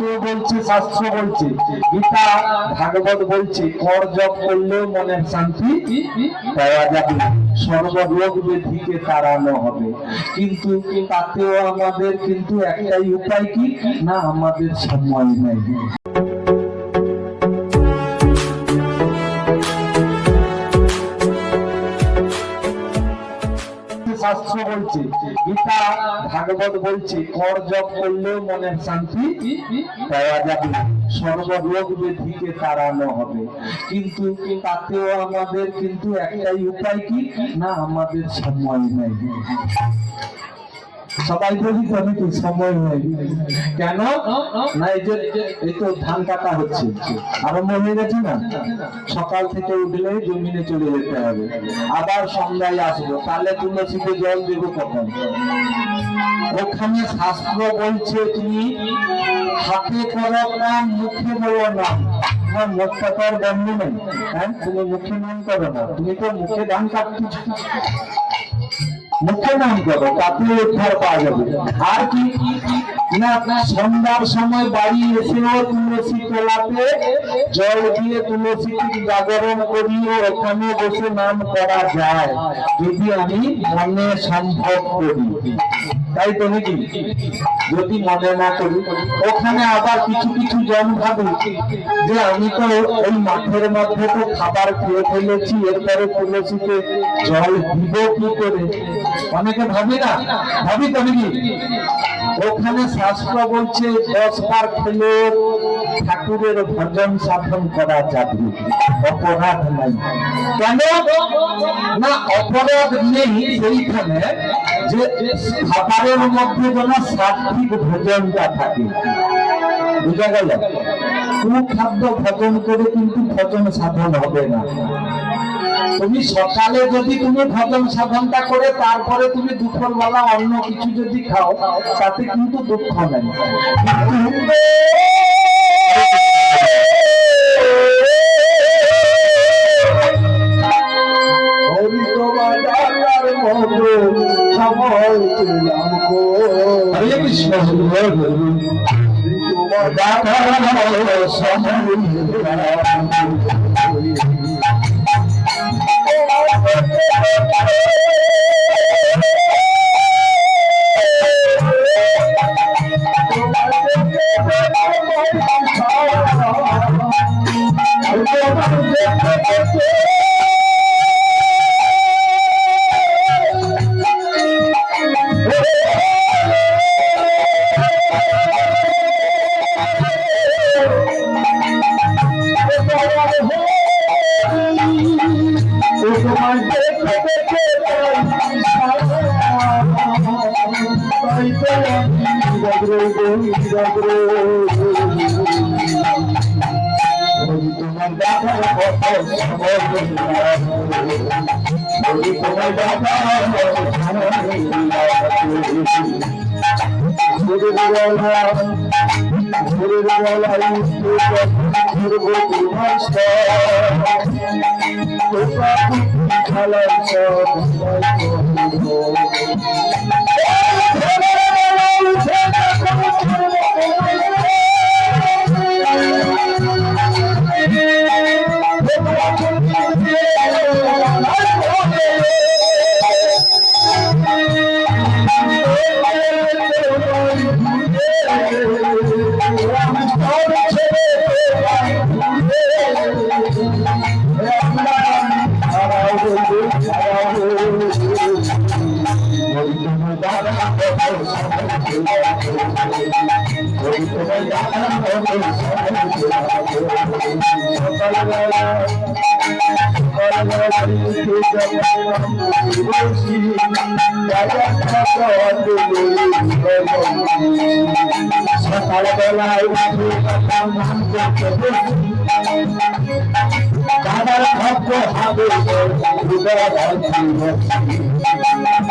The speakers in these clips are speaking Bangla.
কেউ বলছে, শাস্ত্র বলছে। গীতা, ভাগবত বলছে কর জপ করলে মনের শান্তি পাওয়া যাবে। সর্বরোগ ব্যাধিকে তাড়ানো হবে। কিন্তু তাতেও আমাদের কিন্তু একটাই উপায় কি? না, আমাদের সময় নেই। শাস্ত্র বলছে, গীতা ভাগবত বলছে, কর জপ করলেও মনের শান্তি পাওয়া যাবে সর্বরোগ ব্যাধিকে তাড়ানো হবে। কিন্তু তাতেও আমাদের কিন্তু একটাই উপায় কি? না, আমাদের সময় নেই। সবাই বলি তো সময় নেই কেন? না এই যে এই তো ধান কাটা হচ্ছে। আরম্ভ হয়ে গেছে না? সকাল থেকে উঠলে জমিনে চলে যেতে হবে। আবার সন্ধ্যায় আসব। তাহলে তুলসীতে জল দেবো কখন? ওখানে শাস্ত্র বলছে তুমি হাতে করো নাম মুখে বলো নাম তোমার মুখটা তো আর বন্ধ নেই। হ্যাঁ? তুমি মুখে নাম করো না। তুমি তো মুখে ধান কাটতেছ মুখে নাম করো, তাতে উদ্ধার পাওয়া যাবে। আর কি? ওখানে বসে নাম করা যায়। যদি আমি মনে সম্ভব করি। তো নাকি যদি মনে না করি, ওখানে আবার কিছু কিছু জন ভাবে যে আমি তো ওই মাঠের মধ্যে তো খাবার খেয়ে ফেলেছি, এরপরে জল দিব কি করে? অনেকে ভাবি না, ভাবি তো নাকি ওখানে শাস্ত্র বলছে, দশ বার খেলে ঠাকুরের ভজন সাধন করা যাবে। অপরাধ নাই। কেন? না, অপরাধ নেই সেইখানে। যে খাবারের মধ্যে যেন সাত্বিক ভোজনটা থাকে। বুঝা গেল? কুখাদ্য ভজন করে কিন্তু ভজন সাধন হবে না। তুমি সকালে যদি তুমি ভজন সাধনটা করে, তারপরে তুমি দুপুরবেলা অন্য কিছু যদি খাও, তাতে কিন্তু দুঃখ নেই। কিন্তু পেলাম গো। হরে কৃষ্ণ। তোমার তোমার দেখার কথা তোমার সকালবেলায় উঠে কথা মান করতে বসি দাদার ভাগ্য হবে হৃদয় ভাগ্য বাড়ি দূরে আমার নাম হারা তোমার দাদার মতো ঝাঁকে ঝাঁকে দেশের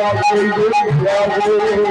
যে তোমার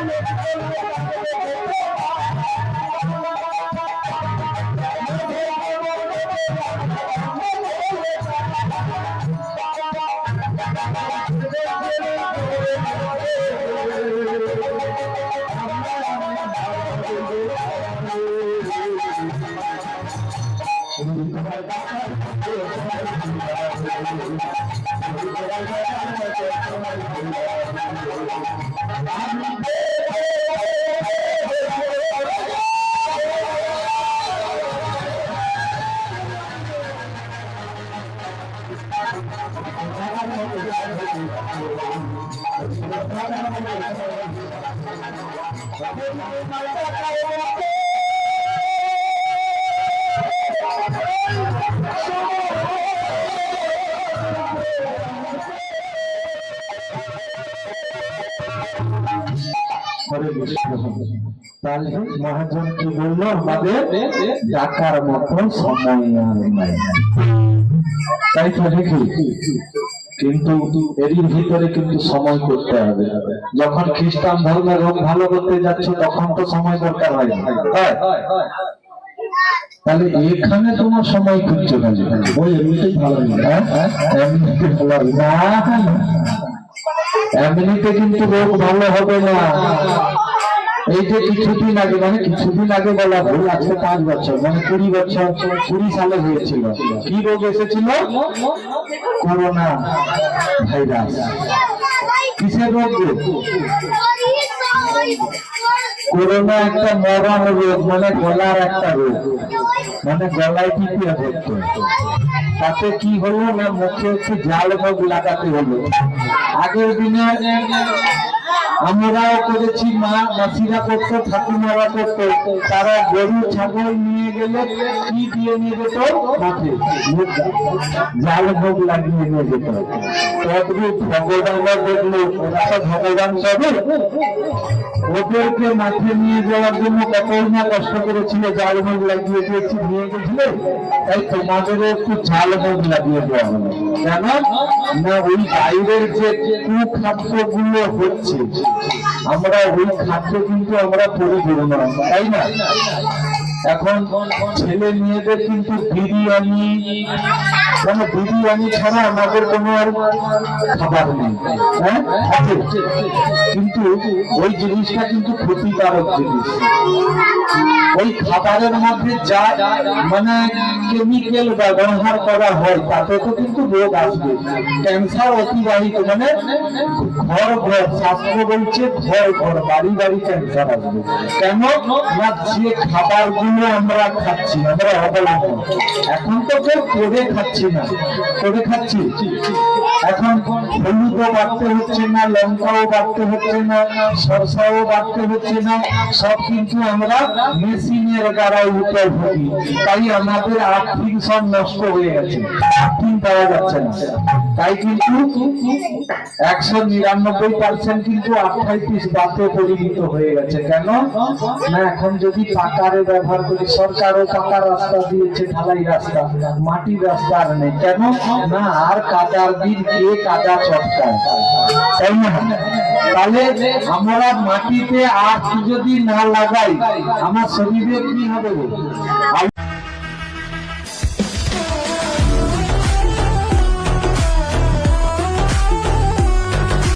よかったね。তাহলে মহাজন কি বলল আমাদের ডাকার মতো সময় আর নাই। তাই তো দেখি কিন্তু এরই ভিতরে কিন্তু সময় করতে হবে। যখন খ্রিস্টান ধর্মের রোগ ভালো করতে যাচ্ছে তখন তো সময় দরকার হয় তাহলে এখানে তোমার সময় খুঁজছো কেন? ওই এমনিতেই ভালো হ্যাঁ। এমনিতে ভালো না এমনিতে কিন্তু রোগ ভালো হবে না। এই যে কিছুদিন আগে মানে কিছুদিন আগে বলা ভুল আজকে পাঁচ বছর মানে কুড়ি বছর, কুড়ি সালে হয়েছিল। কি রোগ এসেছিল? Corona virus. কিসের রোগ করোনা একটা মরণ রোগ মানে গলার একটা রোগ মানে গলায় টিপিয়ে ধরতো। তাতে কি হলো না, মুখে একটু জাল ভোগ লাগাতে হলো। আগের দিনে আমরাও করেছি, মা মাসিরা ঠাকুমারা তারা গরু, ছাগল নিয়ে গেলে কি দিয়ে নিয়ে যেত? মাঠে। জাল ভোগ লাগিয়ে নিয়ে যেত। ভগবানরা দেখল ওরা ভগবান ওদেরকে মাঠে নিয়ে যাওয়ার জন্য কতই না কষ্ট করেছিল জাল ভোগ লাগিয়ে দিয়েছি, নিয়ে গেছিল? তাই তোমাদেরও একটু জাল ভোগ লাগিয়ে দেওয়া হলো। কেন? না, ওই বাইরের যে কুখাদ্যগুলো হচ্ছে আমরা ওই খাদ্য কিন্তু আমরা পরিপূর্ণ না, তাই না? এখন ছেলে মেয়েদের কিন্তু বিরিয়ানি মানে বিরিয়ানি ছাড়া আমাদের কোনো আর খাবার নেই হ্যাঁ? আছে। কিন্তু ওই জিনিসটা কিন্তু ক্ষতিকারক জিনিস। ওই খাবারের মধ্যে যা মানে কেমিক্যাল ব্যবহার করা হয়, তাতে তো কিন্তু রোগ আসবে। ক্যান্সার অতিবাহিত মানে ঘর ঘর, শাস্ত্র বলছে ঘর ঘর, বাড়ি বাড়ি ক্যান্সার আসবে। কেন? না, যে খাবারগুলো আমরা খাচ্ছি, আমরা অবলম্বন। এখন তো কেউ করে খাচ্ছি না। করে খাচ্ছি? এখন হলুদও বাড়তে হচ্ছে না, লঙ্কাও বাড়তে হচ্ছে না, সরষাও বাড়তে হচ্ছে না, সব কিন্তু আমরা মেশিনের দ্বারাই উপভোগী। তাই আমাদের আর্থিক সব নষ্ট হয়ে গেছে। আর্থিক পাওয়া যাচ্ছে না। তাই কিন্তু একশো নিরানব্বই পার্সেন্ট কিন্তু আর্থাইটিস বাতে পরিণত হয়ে গেছে। কেন? না, এখন যদি পাকারে ব্যবহার করি, সরকারও পাকা রাস্তা দিয়েছে, ঢালাই রাস্তা। মাটির রাস্তা আর নেই। কেন? না, আর কাদার দিন কে কাদা চটকায়? তাই না? তাহলে আমরা মাটিতে আর যদি না লাগাই আমার শরীরে কি হবে?